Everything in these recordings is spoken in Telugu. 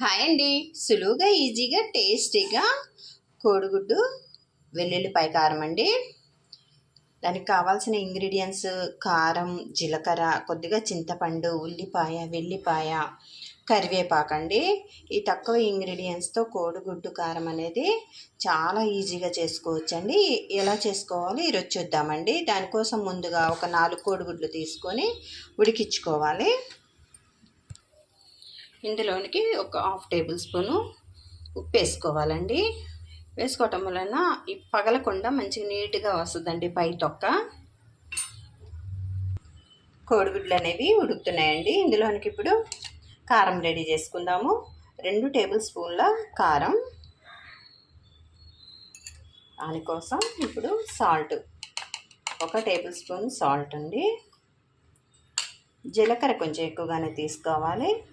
హాయ్ అండి. సులువుగా ఈజీగా టేస్టీగా కోడిగుడ్డు వెల్లుల్లిపాయ కారం అండి. దానికి కావాల్సిన ఇంగ్రీడియంట్స్ కారం జీలకర్ర కొద్దిగా చింతపండు ఉల్లిపాయ వెల్లిపాయ కరివేపాకండి ఈ తక్కువ ఇంగ్రీడియంట్స్తో కోడిగుడ్డు కారం అనేది చాలా ఈజీగా చేసుకోవచ్చండి. ఎలా చేసుకోవాలి? ఈరోజు చూద్దామండి. దానికోసం ముందుగా ఒక నాలుగు కోడిగుడ్లు తీసుకొని ఉడికించుకోవాలి. ఇందులోనికి ఒక హాఫ్ టేబుల్ స్పూను ఉప్పు వేసుకోవాలండి. వేసుకోవటం వలన ఈ పగలకుండా మంచిగా నీట్గా వస్తుందండి పై తొక్క. కోడిగుడ్లు అనేవి ఉడుకుతున్నాయండి. ఇందులోనికి ఇప్పుడు కారం రెడీ చేసుకుందాము. రెండు టేబుల్ స్పూన్ల కారం. దానికోసం ఇప్పుడు సాల్ట్. ఒక టేబుల్ స్పూన్ సాల్ట్ అండి. జీలకర్ర కొంచెం ఎక్కువగానే తీసుకోవాలి.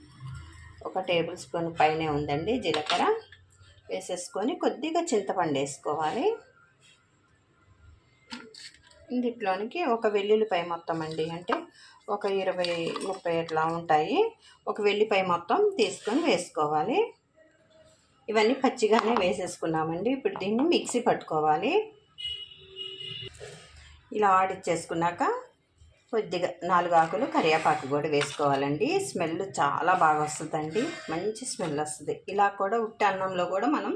ఒక టేబుల్ స్పూన్ పైనే ఉందండి జీలకర్ర వేసేసుకొని కొద్దిగా చింతపండు వేసుకోవాలి. దీంట్లోనికి ఒక వెల్లుల్లిపాయ మొత్తం అండి. అంటే ఒక ఇరవై ముప్పై అట్లా ఉంటాయి. ఒక వెల్లిపాయ మొత్తం తీసుకొని వేసుకోవాలి. ఇవన్నీ పచ్చిగానే వేసేసుకున్నామండి. ఇప్పుడు దీన్ని మిక్సీ పట్టుకోవాలి. ఇలా ఆడిచ్చేసుకున్నాక కొద్దిగా నాలుగు ఆకులు కరివేపాకు కూడా వేసుకోవాలండి. స్మెల్ చాలా బాగా వస్తుందండి. మంచి స్మెల్ వస్తుంది. ఇలా కూడా ఉట్టి అన్నంలో కూడా మనం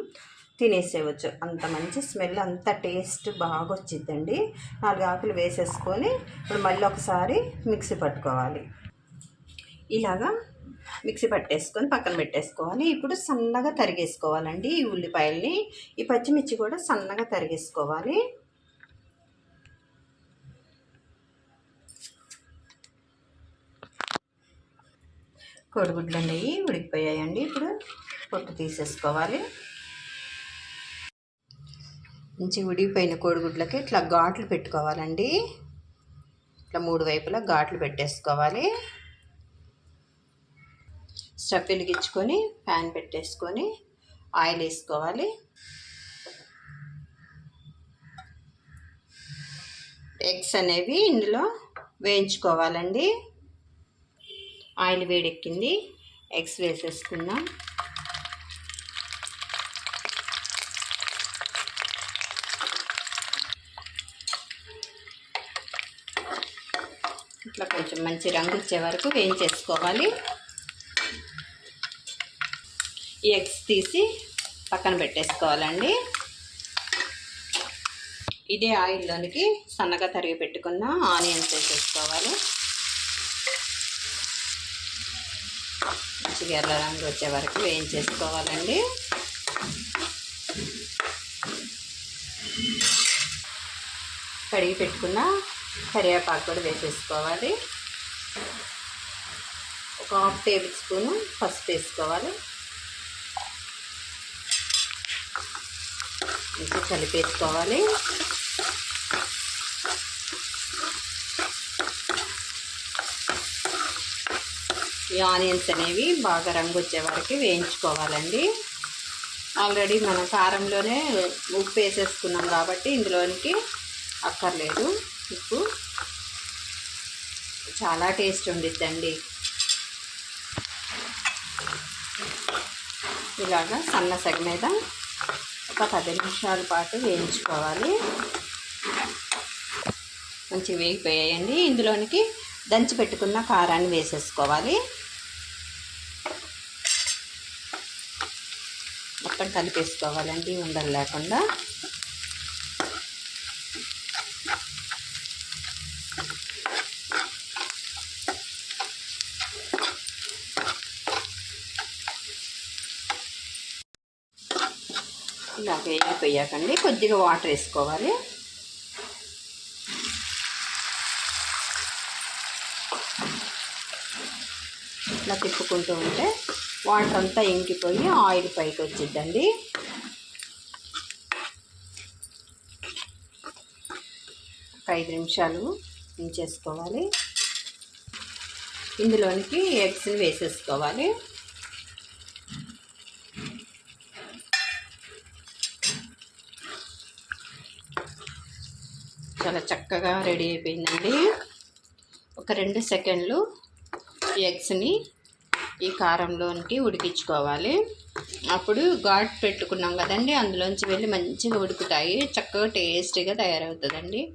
తినేసేయవచ్చు. అంత మంచి స్మెల్ అంత టేస్ట్ బాగా వచ్చిద్దండి. నాలుగు ఆకులు వేసేసుకొని ఇప్పుడు మళ్ళీ ఒకసారి మిక్సీ పట్టుకోవాలి. ఇలాగా మిక్సీ పట్టేసుకొని పక్కన పెట్టేసుకోవాలి. ఇప్పుడు సన్నగా తరిగేసుకోవాలండి ఈ ఉల్లిపాయల్ని. ఈ పచ్చిమిర్చి కూడా సన్నగా తరిగేసుకోవాలి. కోడిగుడ్లు అనేవి ఉడికిపోయాయండి. ఇప్పుడు పొట్టు తీసేసుకోవాలి. మంచి ఉడికిపోయిన కోడిగుడ్లకి ఇట్లా ఘాట్లు పెట్టుకోవాలండి. ఇట్లా మూడు వైపులా ఘాట్లు పెట్టేసుకోవాలి. స్టవ్ వెలిగించుకొని ప్యాన్ పెట్టేసుకొని ఆయిల్ వేసుకోవాలి. ఎగ్స్ అనేవి ఇందులో వేయించుకోవాలండి. ఆయిల్ వేడెక్కింది. ఎగ్స్ వేసేసుకుందాం. ఇట్లా కొంచెం మంచి రంగు వచ్చే వరకు వేయించేసుకోవాలి. ఈ ఎగ్స్ తీసి పక్కన పెట్టేసుకోవాలండి. ఇదే ఆయిల్లోనికి సన్నగా తరిగి పెట్టుకున్న ఆనియన్స్ వేసేసుకోవాలి. మంచిగా ఎర్ర రంగు వచ్చే వరకు వేయించేసుకోవాలండి. కడిగి పెట్టుకున్న కరివేపాకు కూడా వేసేసుకోవాలి. ఒక హాఫ్ టేబుల్ స్పూను పసుపు వేసుకోవాలి. మంచిగా కలిపేసుకోవాలి. ఈ ఆనియన్స్ అనేవి బాగా రంగు వచ్చే వరకు వేయించుకోవాలండి. ఆల్రెడీ మనం కారంలోనే ఉప్పు వేసేసుకున్నాం కాబట్టి ఇందులోనికి అక్కర్లేదు. ఉప్పు చాలా టేస్ట్ ఉండిద్దండి. ఇలాగా సన్న సగ మీద ఒక పది నిమిషాల పాటు వేయించుకోవాలి. మంచి వేగిపోయాయండి. ఇందులోనికి దంచి పెట్టుకున్న కారాన్ని వేసేసుకోవాలి. మొత్తం కలిపేసుకోవాలండి ఉండలు లేకుండా. ఇలా వేగిపోయాకండి కొద్దిగా వాటర్ వేసుకోవాలి. ఇలా తిప్పుకుంటూ ఉంటే వాటర్ అంతా ఇంకిపోయి ఆయిల్ పైకి వచ్చిద్దండి. ఒక ఐదు నిమిషాలు ఉంచేసుకోవాలి. ఇందులోనికి ఎగ్స్ని వేసేసుకోవాలి. చాలా చక్కగా రెడీ అయిపోయిందండి. ఒక రెండు సెకండ్లు ఎగ్స్ని ఈ కారంలోనికి ఉడికించుకోవాలి. అప్పుడు ఘాట్ పెట్టుకున్నాం కదండి అందులోంచి వెళ్ళి మంచిగా ఉడుకుతాయి. చక్కగా టేస్టీగా తయారవుతుందండి.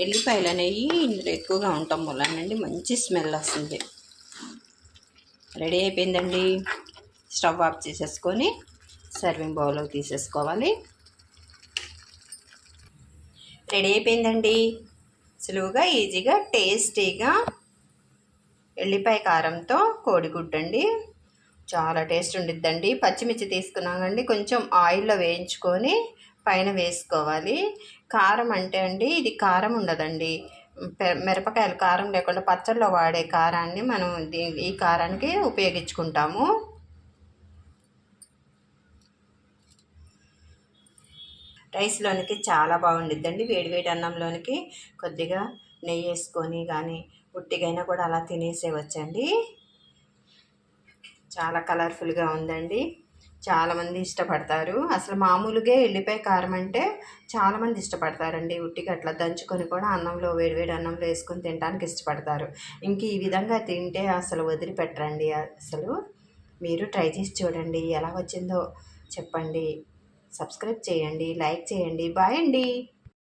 ఎల్లిపాయలు అనేవి ఇందులో ఎక్కువగా ఉండటం వల్లనండి మంచి స్మెల్ వస్తుంది. రెడీ అయిపోయిందండి. స్టవ్ ఆఫ్ చేసేసుకొని సర్వింగ్ బౌల్లో తీసేసుకోవాలి. రెడీ అయిపోయిందండి. సులువుగా ఈజీగా టేస్టీగా ఎల్లిపాయ కారంతో కోడిగుడ్డండి. చాలా టేస్ట్ ఉండిద్దండి. పచ్చిమిర్చి తీసుకున్నామండి కొంచెం ఆయిల్లో వేయించుకొని పైన వేసుకోవాలి. కారం అంటే అండి ఇది కారం ఉండదండి. మిరపకాయలు కారం లేకుండా పచ్చళ్ళలో వాడే కారాన్ని మనం ఈ కారానికి ఉపయోగించుకుంటాము. రైస్లోనికి చాలా బాగుండిద్దండి. వేడివేడి అన్నంలోనికి కొద్దిగా నెయ్యి వేసుకొని కానీ ఉట్టిగైనా కూడా అలా తినేసేవచ్చండి చాలా కలర్ఫుల్గా ఉందండి. చాలామంది ఇష్టపడతారు. అసలు మామూలుగా ఎల్లిపాయ కారం అంటే చాలామంది ఇష్టపడతారండి. ఉట్టికి అట్లా దంచుకొని కూడా అన్నంలో వేడివేడి అన్నంలో వేసుకొని తినడానికి ఇష్టపడతారు. ఇంక ఈ విధంగా తింటే అసలు వదిలిపెట్టరండి. అసలు మీరు ట్రై చేసి చూడండి. ఎలా వచ్చిందో చెప్పండి. సబ్స్క్రైబ్ చేయండి లైక్ చేయండి. బాయ్ అండి.